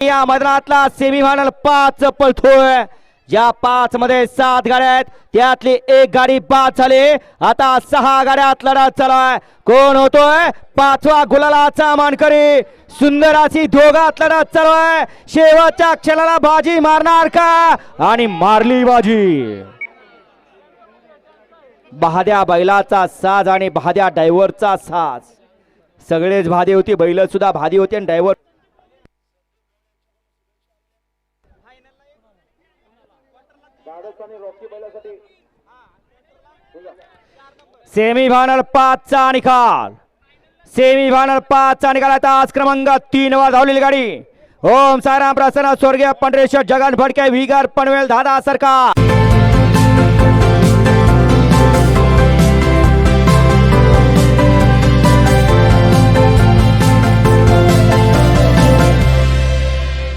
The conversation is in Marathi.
या मैदानातला सेमीफायनल पाच पळतोय ज्या पाच मध्ये सात गाड्या आहेत. त्यातली एक गाडी बाद झाली. आता सहा गाड्यात लढत चालाय कोण होतोय? पाचवा गुलालाचा मानकरी. सुंदर अशी दोघात लढत चालू आहे शेवटच्या क्षणाला बाजी मारणार का? आणि मारली बाजी. बहाद्या बैलाचा साज आणि बहाद्या डायव्हरचा साज. सगळेच भादे होती. बैल सुद्धा भादी होती आणि ड्रायव्हर सेमीफायनल पाचचा निकाल. सेमीफायनल पाचचा निकाल. आता आज क्रमांक तीन वर धावलेली गाडी. ओम सायराम प्रसन्न स्वर्गीय पंढरेश्वर जगन भडके विगर पनवेल दादा सरकार.